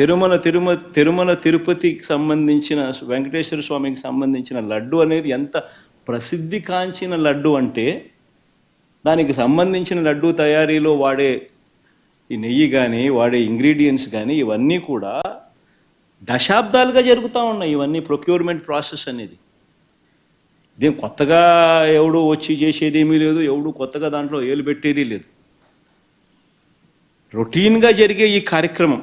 తిరుమల తిరుమ తిరుమల తిరుపతికి సంబంధించిన వెంకటేశ్వర స్వామికి సంబంధించిన లడ్డు అనేది ఎంత ప్రసిద్ధి కాంచిన లడ్డు అంటే దానికి సంబంధించిన లడ్డు తయారీలో వాడే ఈ నెయ్యి కానీ వాడే ఇంగ్రీడియంట్స్ కానీ ఇవన్నీ కూడా దశాబ్దాలుగా జరుగుతూ ఉన్నాయి. ఇవన్నీ ప్రొక్యూర్మెంట్ ప్రాసెస్ అనేది. ఇదేం కొత్తగా ఎవడు వచ్చి చేసేది ఏమీ లేదు ఎవడు కొత్తగా దాంట్లో ఏలు పెట్టేది లేదు. రొటీన్గా జరిగే ఈ కార్యక్రమం.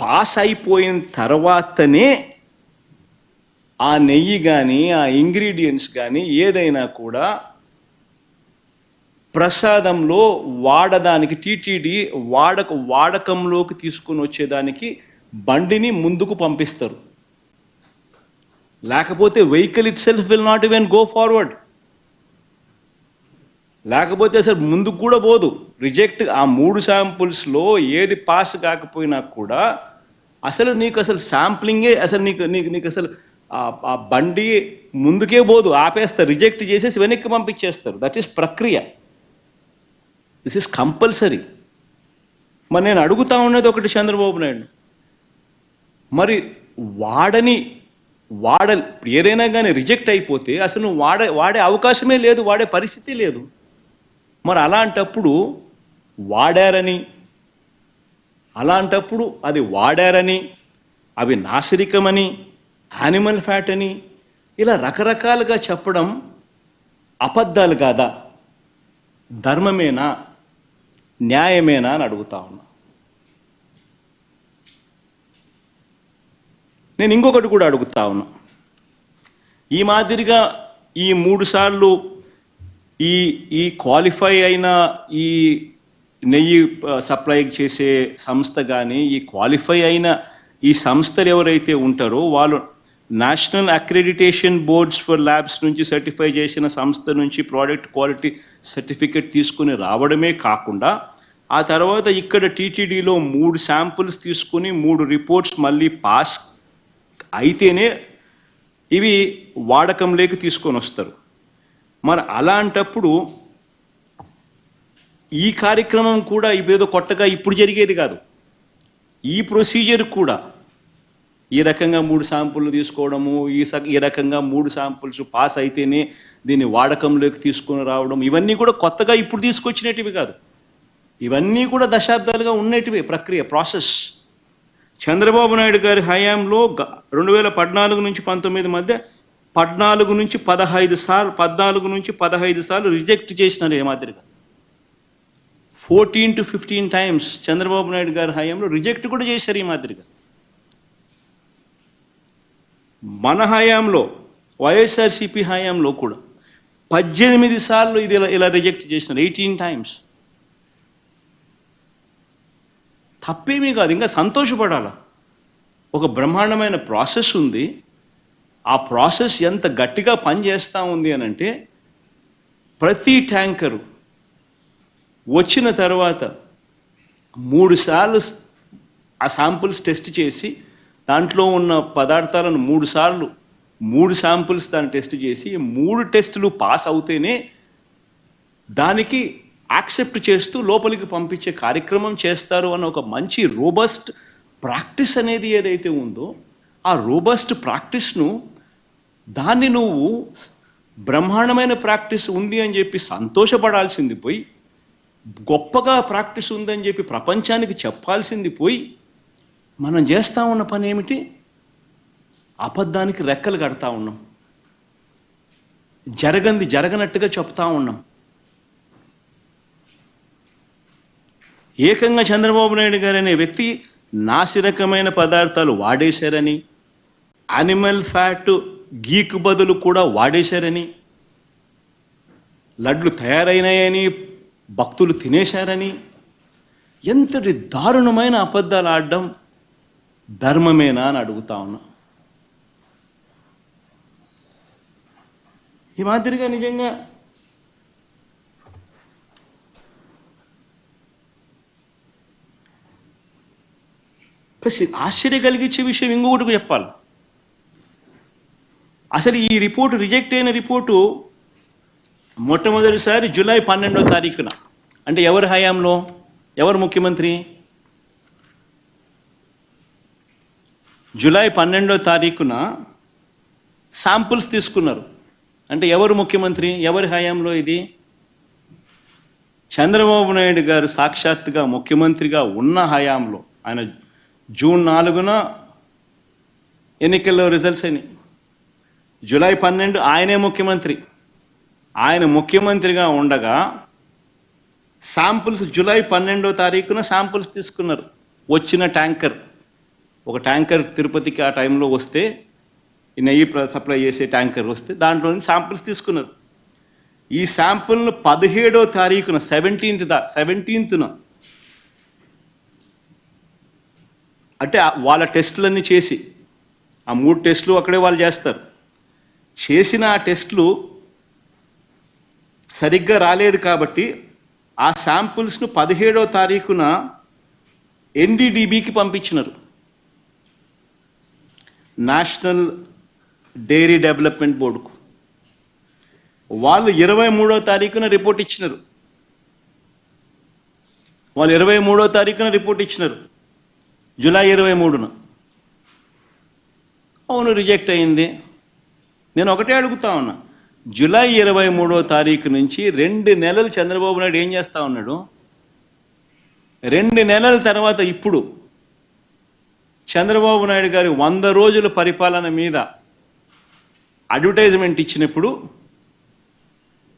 పాస్ అయిపోయిన తర్వాతనే ఆ నెయ్యి కానీ ఆ ఇంగ్రీడియంట్స్ కానీ ఏదైనా కూడా ప్రసాదంలో వాడదానికి టీటీడీ వాడక వాడకంలోకి తీసుకుని వచ్చేదానికి బండిని ముందుకు పంపిస్తారు. లేకపోతే vehicle itself will not even go forward. లేకపోతే అసలు ముందుకు కూడా పోదు. రిజెక్ట్ ఆ మూడు శాంపుల్స్లో ఏది పాస్ కాకపోయినా కూడా అసలు నీకు అసలు శాంప్లింగే అసలు నీకు నీకు నీకు అసలు ఆ- బండి ముందుకే పోదు. ఆపేస్తారు రిజెక్ట్ చేసేసి వెనక్కి పంపించేస్తారు. దట్ ఈస్ ప్రక్రియ. దిస్ ఇస్ కంపల్సరీ మరి నేను అడుగుతా ఉన్నది ఒకటి చంద్రబాబు నాయుడు. మరి వాడని వాడ ఏదైనా కానీ రిజెక్ట్ అయిపోతే అసలు వాడే వాడే అవకాశమే లేదు వాడే పరిస్థితి లేదు. మరి అలాంటప్పుడు వాడారని అలాంటప్పుడు అది వాడారని అవి నాసిరికమని యానిమల్ ఫ్యాట్ అని ఇలా రకరకాలుగా చెప్పడం అబద్ధాలు కాదా? ధర్మమేనా? న్యాయమేనా అని అడుగుతా ఉన్నా. నేను ఇంకొకటి కూడా అడుగుతా ఉన్నా. ఈ మాదిరిగా ఈ మూడు సార్లు ఈ ఈ క్వాలిఫై అయిన ఈ నెయ్యి సప్లై చేసే సంస్థ కానీ ఈ క్వాలిఫై అయిన ఈ సంస్థలు ఎవరైతే ఉంటారో వాళ్ళు national accreditation boards for labs నుంచి సర్టిఫై చేసిన సంస్థ నుంచి ప్రోడక్ట్ క్వాలిటీ సర్టిఫికేట్ తీసుకుని రావడమే కాకుండా ఆ తర్వాత ఇక్కడ టీటీడీలో మూడు శాంపుల్స్ తీసుకుని మూడు రిపోర్ట్స్ మళ్ళీ పాస్ అయితేనే ఇవి వాడకంలోకి తీసుకొని వస్తారు. మరి అలాంటప్పుడు ఈ కార్యక్రమం కూడా ఇదేదో కొత్తగా ఇప్పుడు జరిగేది కాదు. ఈ ప్రొసీజర్ కూడా ఈ రకంగా మూడు శాంపుల్ని తీసుకోవడము ఈ స ఈ రకంగా మూడు శాంపుల్స్ పాస్ అయితేనే దీన్ని వాడకంలోకి తీసుకొని రావడం ఇవన్నీ కూడా కొత్తగా ఇప్పుడు తీసుకొచ్చినటివి కాదు. ఇవన్నీ కూడా దశాబ్దాలుగా ఉన్నటివి ప్రక్రియ ప్రాసెస్. చంద్రబాబు నాయుడు గారి హయాంలో గ- రెండు వేల పద్నాలుగు నుంచి పంతొమ్మిది మధ్య పద్నాలుగు నుంచి పదహైదు సార్లు పద్నాలుగు నుంచి పదహైదు సార్లు రిజెక్ట్ చేసినారు ఏ మాదిరిగా. Fourteen to fifteen times Chandrababu Naidu గారి హయాంలో రిజెక్ట్ కూడా చేశారు ఈ మాదిరిగా. మన హయాంలో వైఎస్ఆర్సిపి హయాంలో కూడా పద్దెనిమిది సార్లు ఇది ఇలా ఇలా రిజెక్ట్ చేసినారు ఎయిటీన్ టైమ్స్. తప్పేమీ కాదు ఇంకా సంతోషపడాల? ఒక బ్రహ్మాండమైన ప్రాసెస్ ఉంది. ఆ ప్రాసెస్ ఎంత గట్టిగా పనిచేస్తూ ఉంది అని అంటే ప్రతి ట్యాంకరు వచ్చిన తర్వాత మూడు సార్లు ఆ శాంపుల్స్ టెస్ట్ చేసి దాంట్లో ఉన్న పదార్థాలను మూడు సార్లు మూడు శాంపుల్స్ దాన్ని టెస్ట్ చేసి మూడు టెస్టులు పాస్ అవుతేనే దానికి యాక్సెప్ట్ చేస్తూ లోపలికి పంపించే కార్యక్రమం చేస్తారు అన్న ఒక మంచి రోబస్ట్ ప్రాక్టీస్ అనేది ఏదైతే ఉందో ఆ రోబస్ట్ ప్రాక్టీస్ను దాన్ని నువ్వు బ్రహ్మాండమైన ప్రాక్టీస్ ఉంది అని చెప్పి సంతోషపడాల్సింది పోయి గొప్పగా ప్రాక్టీస్ ఉందని చెప్పి ప్రపంచానికి చెప్పాల్సింది పోయి మనం చేస్తా ఉన్న పని ఏమిటి? అబద్ధానికి రెక్కలు కడతా ఉన్నాం. జరగంది జరగనట్టుగా చెప్తా ఉన్నాం. ఏకంగా చంద్రబాబు నాయుడు గారు అనే వ్యక్తి నాసిరకమైన పదార్థాలు వాడేశారని అనిమల్ ఫ్యాట్ గీక్ బదులు కూడా వాడేశారని లడ్లు తయారైనాయని భక్తులు తినేశారని ఎంతటి దారుణమైన అబద్ధాలు ఆడడం ధర్మమేనా అని అడుగుతా ఉన్నా. ఈ మాదిరిగా నిజంగా ప్లస్ ఆశ్చర్య కలిగించే విషయం ఇంకొకటి చెప్పాలి. అసలు ఈ రిపోర్టు రిజెక్ట్ అయిన రిపోర్టు మొట్టమొదటిసారి జూలై పన్నెండో తారీఖున. అంటే ఎవరి హయాంలో? ఎవరు ముఖ్యమంత్రి? జూలై పన్నెండో తారీఖున శాంపుల్స్ తీసుకున్నారు. అంటే ఎవరు ముఖ్యమంత్రి? ఎవరి హయాంలో ఇది? చంద్రబాబు నాయుడు గారు సాక్షాత్తుగా ముఖ్యమంత్రిగా ఉన్న హయాంలో ఆయన జూన్ నాలుగున ఎన్నికల్లో రిజల్ట్స్ అయినాయి. జూలై పన్నెండు ఆయనే ముఖ్యమంత్రి. ఆయన ముఖ్యమంత్రిగా ఉండగా శాంపుల్స్ జూలై పన్నెండో తారీఖున శాంపుల్స్ తీసుకున్నారు. వచ్చిన ట్యాంకర్. ఒక ట్యాంకర్ తిరుపతికి ఆ టైంలో వస్తే ఈ నెయ్యి ప్ర- సప్లై చేసే ట్యాంకర్ వస్తే దాంట్లో నుంచి శాంపుల్స్ తీసుకున్నారు. ఈ శాంపుల్ను పదిహేడో తారీఖున సెవెంటీన్త్ దా సెవెంటీన్త్న అంటే వాళ్ళ టెస్టులన్నీ చేసి ఆ మూడు టెస్టులు అక్కడే వాళ్ళు చేస్తారు. చేసిన ఆ టెస్ట్లు సరిగ్గా రాలేదు కాబట్టి ఆ శాంపుల్స్ను పదిహేడో తారీఖున ఎన్డీడీబీకి పంపించినారు. నేషనల్ డైరీ డెవలప్మెంట్ బోర్డుకు. వాళ్ళు ఇరవై మూడో తారీఖున రిపోర్ట్ ఇచ్చినారు. వాళ్ళు ఇరవై మూడో తారీఖున రిపోర్ట్ ఇచ్చినారు. జూలై ఇరవై మూడున. అవును రిజెక్ట్ అయింది. నేను ఒకటే అడుగుతా ఉన్నా. జూలై ఇరవై మూడో తారీఖు నుంచి రెండు నెలలు చంద్రబాబు నాయుడు ఏం చేస్తా ఉన్నాడు? రెండు నెలల తర్వాత ఇప్పుడు చంద్రబాబు నాయుడు గారి వంద రోజుల పరిపాలన మీద అడ్వర్టైజ్మెంట్ ఇచ్చినప్పుడు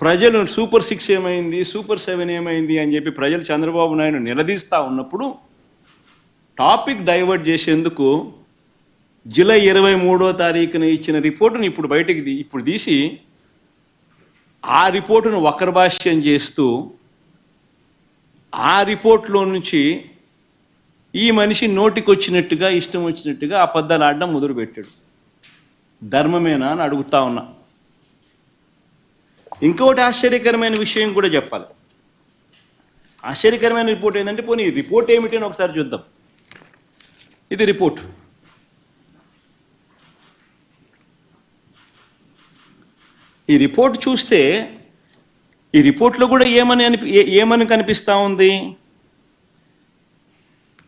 ప్రజలు సూపర్ సిక్స్ ఏమైంది సూపర్ సెవెన్ ఏమైంది అని చెప్పి ప్రజలు చంద్రబాబు నాయుడు నిలదీస్తూ ఉన్నప్పుడు టాపిక్ డైవర్ట్ చేసేందుకు జూలై ఇరవై మూడో తారీఖున ఇచ్చిన రిపోర్టును ఇప్పుడు బయటకు ఇప్పుడు తీసి ఆ రిపోర్టును వక్రభాష్యం చేస్తూ ఆ రిపోర్ట్లో నుంచి ఈ మనిషి నోటికి వచ్చినట్టుగా ఇష్టం వచ్చినట్టుగా అబద్ధాలు ఆడడం మొదలుపెట్టాడు. ధర్మమేనా అని అడుగుతా ఉన్నా. ఇంకొకటి ఆశ్చర్యకరమైన విషయం కూడా చెప్పాలి. ఆశ్చర్యకరమైన రిపోర్ట్ ఏంటంటే పోనీ ఈ రిపోర్ట్ ఏమిటి అని ఒకసారి చూద్దాం. ఇది రిపోర్ట్. ఈ రిపోర్ట్ చూస్తే ఈ రిపోర్ట్లో కూడా ఏమని అనిపి ఏ- ఏమని కనిపిస్తూ ఉంది?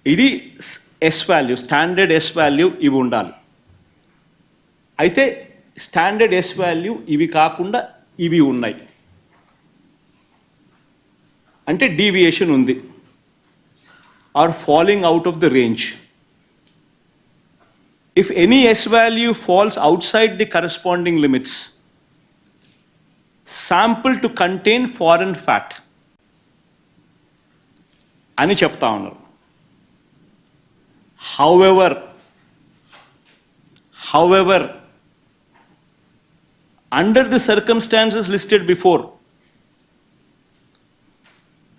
ఇది S value standard S value ఇవి ఉండాలి. అయితే స్టాండర్డ్ ఎస్ వాల్యూ ఇవి కాకుండా ఇవి ఉన్నాయి. అంటే డీవియేషన్ ఉంది. Or falling out of the range if any S value falls outside the corresponding limits Sample to contain foreign fat అని చెప్తా ఉన్నారు however however under the circumstances listed before,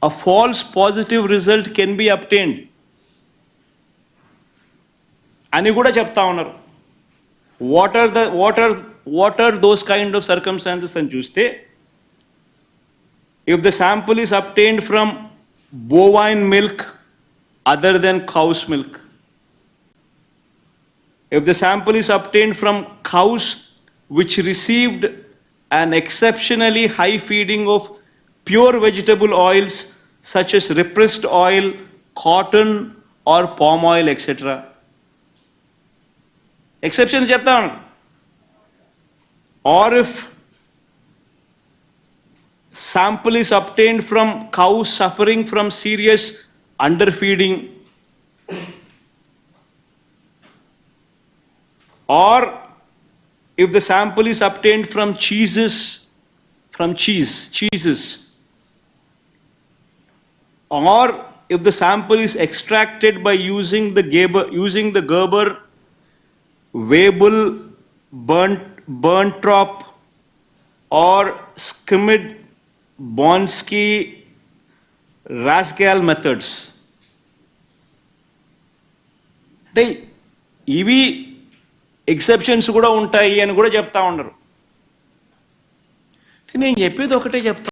a false positive result can be obtained. అని కూడా చెప్తా ఉన్నారు what are the what are What are those kind of circumstances అని చూస్తే if the sample is obtained from bovine milk other than cow's milk if the sample is obtained from cows which received an exceptionally high feeding of pure vegetable oils such as repressed oil, cotton, or palm oil, etc. Exception చెప్తాను or if sample is obtained from cows suffering from serious underfeeding or if the sample is obtained from cheeses from cheese cheeses or if the sample is extracted by using the Gerber, using the Gerber, Weibull, Burnt, Burntrop, or Skimmed, Bonsky, Rasgal methods. అంటే ఇవి exceptions కూడా ఉంటాయి అని కూడా చెప్తా ఉండరు నేను చెప్పేది ఒకటే చెప్తా